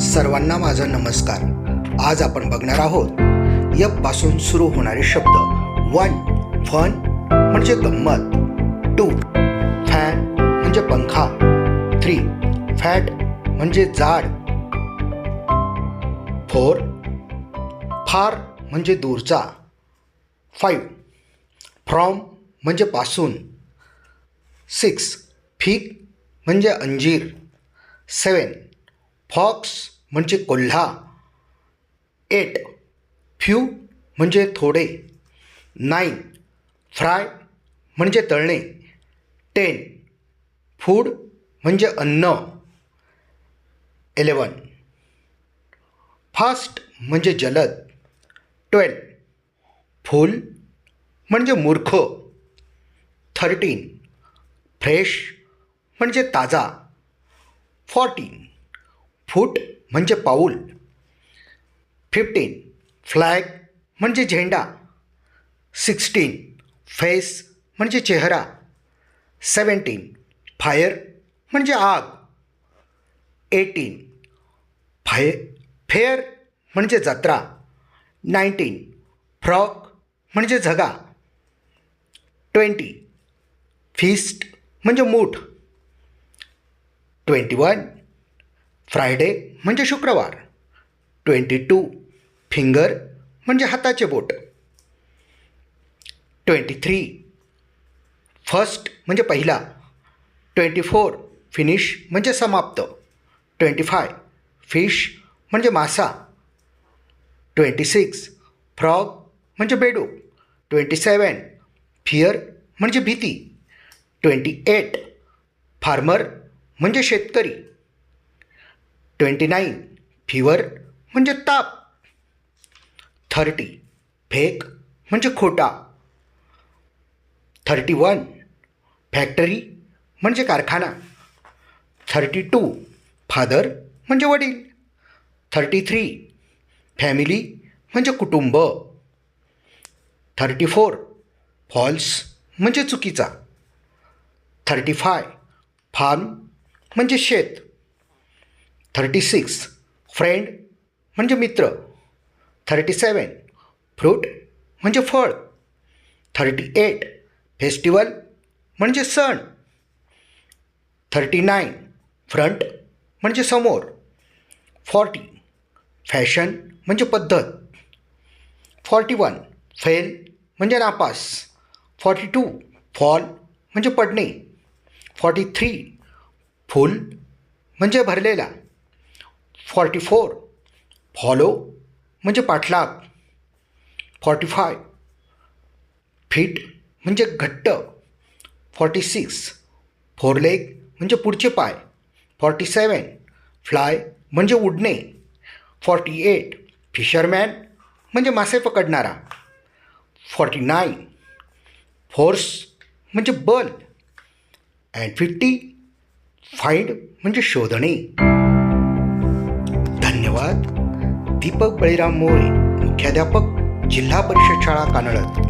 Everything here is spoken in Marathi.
सर्वांना माझा नमस्कार. आज आपण बघणार आहोत यपपासून सुरू होणारे शब्द. वन फन म्हणजे गंमत. टू फॅन म्हणजे पंखा. थ्री फॅट म्हणजे जाड. फोर फार म्हणजे दूरचा. फाईव्ह फ्रॉम म्हणजे पासून. सिक्स फिक म्हणजे अंजीर. सेवन फॉक्स म्हणजे कोल्हा. एट फ्यू म्हणजे थोडे. नाईन फ्राय म्हणजे तळणे. टेन फूड म्हणजे अन्न. इलेवन फास्ट म्हणजे जलद. ट्वेल्व फुल म्हणजे मूर्ख. थर्टीन फ्रेश म्हणजे ताजा. फॉर्टीन फूट म्हणजे पाऊल. फिफ्टीन फ्लॅग म्हणजे झेंडा. सिक्स्टीन फेस म्हणजे चेहरा. सेवन्टीन फायर म्हणजे आग. एटीन फाय फेअर म्हणजे जत्रा. नाईन्टीन फ्रॉक म्हणजे झगा. ट्वेंटी फिस्ट म्हणजे मूठ. ट्वेंटी वन फ्रायडे म्हणजे शुक्रवार. ट्वेंटी टू फिंगर म्हणजे हाताचे बोट. ट्वेंटी थ्री फर्स्ट म्हणजे पहिला. ट्वेंटी फोर फिनिश म्हणजे समाप्त. ट्वेंटी फाय फिश म्हणजे मासा. ट्वेंटी सिक्स फ्रॉग म्हणजे बेडूक ट्वेंटी सेवन फिअर म्हणजे भीती. ट्वेंटी एट फार्मर म्हणजे शेतकरी. ट्वेंटी नाईन फिवर म्हणजे ताप. थर्टी फेक म्हणजे खोटा. थर्टी वन फॅक्टरी म्हणजे कारखाना. थर्टी टू फादर म्हणजे वडील. थर्टी थ्री फॅमिली म्हणजे कुटुंब. थर्टी फोर फॉल्स म्हणजे चुकीचा. थर्टी फाय फार्म म्हणजे शेत. थर्टी सिक्स फ्रेंड म्हणजे मित्र. थर्टी सेवन फ्रूट म्हणजे फळ. थर्टी एट फेस्टिवल म्हणजे सण. थर्टी नाईन फ्रंट म्हणजे समोर. फॉर्टी फॅशन म्हणजे पद्धत. फॉर्टी वन फेल म्हणजे नापास. फॉर्टी टू फॉल म्हणजे पडणे. फॉर्टी थ्री फुल म्हणजे भरलेला. Forty four. फॉलो म्हणजे पाठलाग. Forty five. फिट म्हणजे घट्ट. Forty six. फोर लेग म्हणजे पुढचे पाय. फॉर्टी सेवन. फ्लाय म्हणजे उडणे. Forty eight. फिशरमॅन म्हणजे मासे पकडणारा. Forty nine. फोर्स म्हणजे बल. And fifty. फाईंड म्हणजे शोधणे. धन्यवाद. दीपक बळीराम मोरे मुख्याध्यापक जिल्हा परिषद शाळा कानडत